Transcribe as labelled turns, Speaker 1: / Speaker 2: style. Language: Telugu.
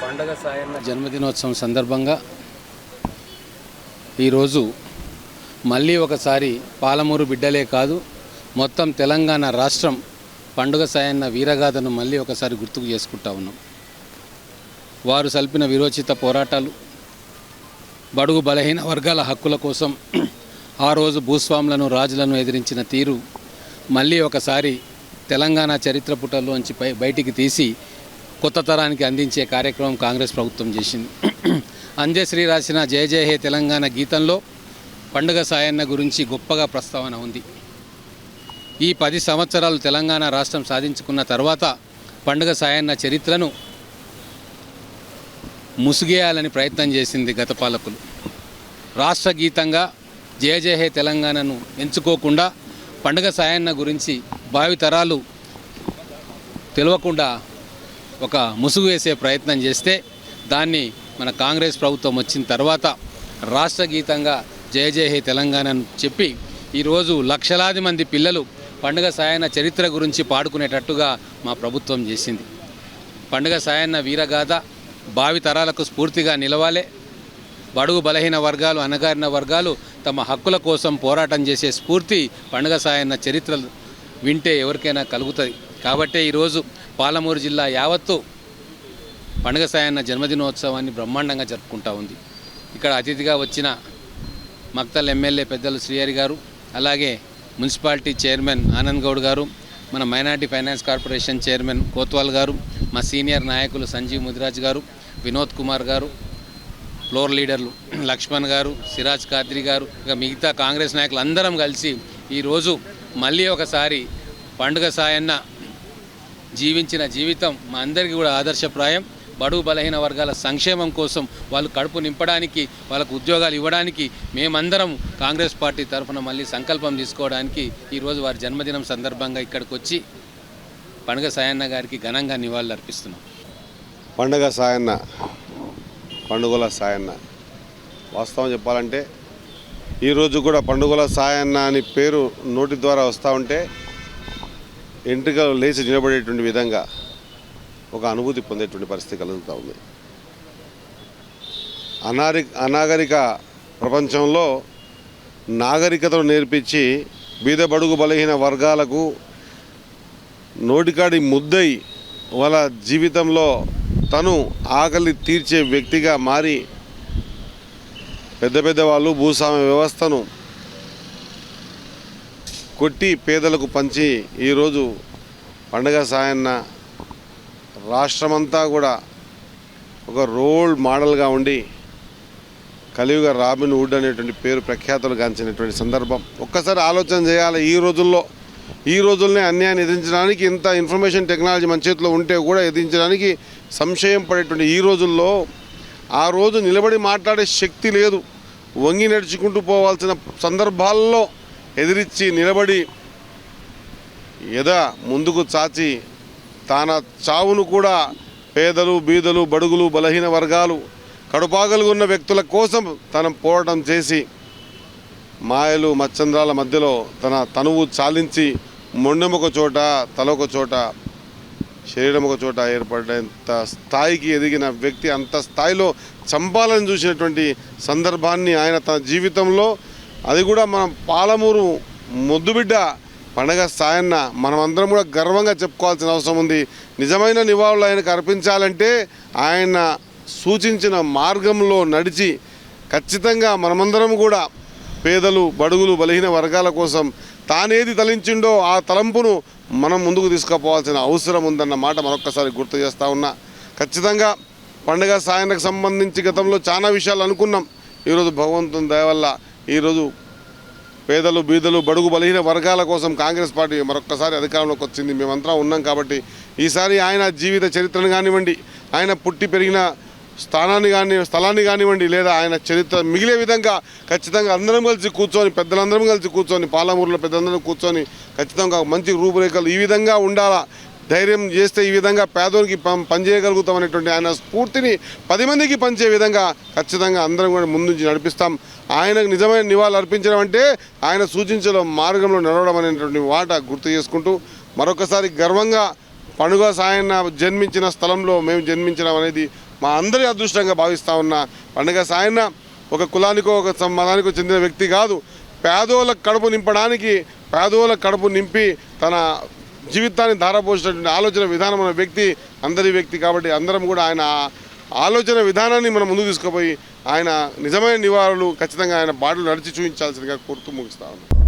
Speaker 1: పండగ సాయన్న
Speaker 2: జన్మదినోత్సవం సందర్భంగా ఈరోజు మళ్ళీ ఒకసారి పాలమూరు బిడ్డలే కాదు మొత్తం తెలంగాణ రాష్ట్రం పండుగ సాయన్న వీరగాథను మళ్ళీ ఒకసారి గుర్తుకు చేసుకుంటా ఉన్నాం. వారు సల్పిన విరోచిత పోరాటాలు బడుగు బలహీన వర్గాల హక్కుల కోసం ఆ రోజు భూస్వాములను రాజులను ఎదిరించిన తీరు మళ్ళీ ఒకసారి తెలంగాణ చరిత్ర పుటల్లోంచి పై బయటికి తీసి కొత్త తరానికి అందించే కార్యక్రమం కాంగ్రెస్ ప్రభుత్వం చేసింది. అంజశ్రీ రాసిన జయ జయ హే తెలంగాణ గీతంలో పండుగ సాయన్న గురించి గొప్పగా ప్రస్తావన ఉంది. ఈ పది సంవత్సరాలు తెలంగాణ రాష్ట్రం సాధించుకున్న తర్వాత పండుగ సాయన్న చరిత్రను ముసుగేయాలని ప్రయత్నం చేసింది గత పాలకులు. రాష్ట్ర గీతంగా జయ జయ హే తెలంగాణను ఎంచుకోకుండా పండుగ సాయన్న గురించి భావితరాలు తెలియకుండా ఒక ముసుగు వేసే ప్రయత్నం చేస్తే దాన్ని మన కాంగ్రెస్ ప్రభుత్వం వచ్చిన తర్వాత రాష్ట్ర గీతంగా జయ జయ హే తెలంగాణను చెప్పి ఈరోజు లక్షలాది మంది పిల్లలు పండుగ సాయన చరిత్ర గురించి పాడుకునేటట్టుగా మా ప్రభుత్వం చేసింది. పండుగ సాయన్న వీరగాథ భావి తరాలకు స్ఫూర్తిగా నిలవాలే. బడుగు బలహీన వర్గాలు అనగారిన వర్గాలు తమ హక్కుల కోసం పోరాటం చేసే స్ఫూర్తి పండుగ సాయన్న చరిత్ర వింటే ఎవరికైనా కలుగుతుంది. కాబట్టే ఈరోజు పాలమూరు జిల్లా యావత్తు పండుగ సాయన్న జన్మదినోత్సవాన్ని బ్రహ్మాండంగా జరుపుకుంటా ఉంది. ఇక్కడ అతిథిగా వచ్చిన మక్తల్ ఎమ్మెల్యే పెద్దలు శ్రీహరి గారు అలాగే మున్సిపాలిటీ చైర్మన్ ఆనంద్ గౌడ్ గారు మన minority finance corporation chairman Kotwal garu మా సీనియర్ నాయకులు సంజీవ్ ముదిరాజ్ గారు వినోద్ కుమార్ గారు ఫ్లోర్ లీడర్లు లక్ష్మణ్ గారు సిరాజ్ ఖాద్రి గారు ఇక మిగతా కాంగ్రెస్ నాయకులు అందరం కలిసి ఈరోజు మళ్ళీ ఒకసారి పండుగ సాయన్న జీవించిన జీవితం మా అందరికీ కూడా ఆదర్శప్రాయం. బడుగు బలహీన వర్గాల సంక్షేమం కోసం వాళ్ళు కడుపు నింపడానికి వాళ్ళకు ఉద్యోగాలు ఇవ్వడానికి మేమందరం కాంగ్రెస్ పార్టీ తరఫున మళ్ళీ సంకల్పం తీసుకోవడానికి ఈరోజు వారి జన్మదినం సందర్భంగా ఇక్కడికి వచ్చి పండుగ సాయన్న గారికి ఘనంగా నివాళులు అర్పిస్తున్నాం
Speaker 3: పండుగ సాయన్న పండుగల సాయన్న. వాస్తవం చెప్పాలంటే ఈరోజు కూడా పండుగల సాయన్న అని పేరు నోటి ద్వారా వస్తూ ఉంటే ఎంట్రికలు లేచి నిలబడేటువంటి విధంగా ఒక అనుభూతి పొందేటువంటి పరిస్థితి కలుగుతూ ఉంది. అనారి అనాగరిక ప్రపంచంలో నాగరికతను నేర్పించి బీద బడుగు బలహీన వర్గాలకు నోటికాడి ముద్దై వాళ్ళ జీవితంలో తను ఆకలి తీర్చే వ్యక్తిగా మారి పెద్ద పెద్ద వాళ్ళు భూస్వామ్య వ్యవస్థను కొట్టి పేదలకు పంచి ఈరోజు పండగ సాయన్న రాష్ట్రమంతా కూడా ఒక రోల్ మోడల్గా ఉండి కలియుగ రాబిన్ వుడ్ అనేటువంటి పేరు ప్రఖ్యాతులు గాంచినటువంటి సందర్భం. ఒక్కసారి ఆలోచన చేయాలి ఈ రోజుల్లో ఈ రోజుల్నే అన్యాయాన్ని ఎదిరించడానికి ఇంత ఇన్ఫర్మేషన్ టెక్నాలజీ మన చేతిలో ఉంటే కూడా ఎదిరించడానికి సంశయం పడేటువంటి ఈ రోజుల్లో ఆ రోజు నిలబడి మాట్లాడే శక్తి లేదు. వంగి నడుచుకుంటూ పోవాల్సిన సందర్భాల్లో ఎదిరించి నిలబడి ఎద ముందుకు చాచి తన చావును కూడా పేదలు బీదలు బడుగులు బలహీన వర్గాలు కడుపాగలుగున్న వ్యక్తుల కోసం తన పోరాటం చేసి మాయలు మచ్చంద్రాల మధ్యలో తన తనువు చాలించి మొండెం ఒక చోట తల ఒక చోట శరీరం ఒక చోట ఏర్పడేంత స్థాయికి ఎదిగిన వ్యక్తి అంత స్థాయిలో చంపాలని చూసినటువంటి సందర్భాన్ని ఆయన తన జీవితంలో అది కూడా మన పాలమూరు ముద్దుబిడ్డ పండగ సాయన్న మనమందరం కూడా గర్వంగా చెప్పుకోవాల్సిన అవసరం ఉంది. నిజమైన నివాళులు ఆయనకు అర్పించాలంటే ఆయన సూచించిన మార్గంలో నడిచి ఖచ్చితంగా మనమందరం కూడా పేదలు బడుగులు బలహీన వర్గాల కోసం తానేది తలించిండో ఆ తలంపును మనం ముందుకు తీసుకుపోవాల్సిన అవసరం ఉందన్న మాట మరొక్కసారి గుర్తు చేస్తా ఉన్నా. ఖచ్చితంగా పండుగ సాయనకు సంబంధించి గతంలో చాలా విషయాలు అనుకున్నాం. ఈరోజు భగవంతుని దయ వల్ల ఈరోజు పేదలు బీదలు బడుగు బలహీన వర్గాల కోసం కాంగ్రెస్ పార్టీ మరొక్కసారి అధికారంలోకి వచ్చింది. మేమంతా ఉన్నాం కాబట్టి ఈసారి ఆయన జీవిత చరిత్రను కానివ్వండి ఆయన పుట్టి పెరిగిన స్థానాన్ని కానీ స్థలాన్ని కానివ్వండి లేదా ఆయన చరిత్ర మిగిలే విధంగా ఖచ్చితంగా అందరం కలిసి కూర్చొని పెద్దలందరం కలిసి కూర్చొని పాలమూరులో పెద్దలందరం కూర్చొని ఖచ్చితంగా మంచి రూపురేఖలు ఈ విధంగా ఉండాలా? ధైర్యం చేస్తే ఈ విధంగా పేదోనికి పం పనిచేయగలుగుతాం అనేటువంటి ఆయన స్ఫూర్తిని పది మందికి పంచే విధంగా ఖచ్చితంగా అందరం కూడా ముందుంచి నడిపిస్తాం. ఆయనకు నిజమైన నివాళులు అర్పించడం అంటే ఆయన సూచించిన మార్గంలో నడవడం అనేటువంటి వాట గుర్తు చేసుకుంటూ మరొకసారి గర్వంగా పండుగ సాయన్న జన్మించిన స్థలంలో మేము జన్మించడం అనేది మా అందరి అదృష్టంగా భావిస్తూ ఉన్న. పండుగ సాయన్న ఒక కులానికో ఒక మతానికో చెందిన వ్యక్తి కాదు. పేదోళ్ళ కడుపు నింపడానికి పేదోళ్ళ కడుపు నింపి తన జీవితాన్ని ధారపోసినటువంటి ఆలోచన విధానం అనే వ్యక్తి అందరి వ్యక్తి కాబట్టి అందరం కూడా ఆయన ఆలోచన విధానాన్ని మనం ముందుకు తీసుకుపోయి ఆయన నిజమైన నివారణలు ఖచ్చితంగా ఆయన బాటలు నడిచి చూపించాల్సిందిగా కోరుతూ ముగిస్తా ఉన్నాం.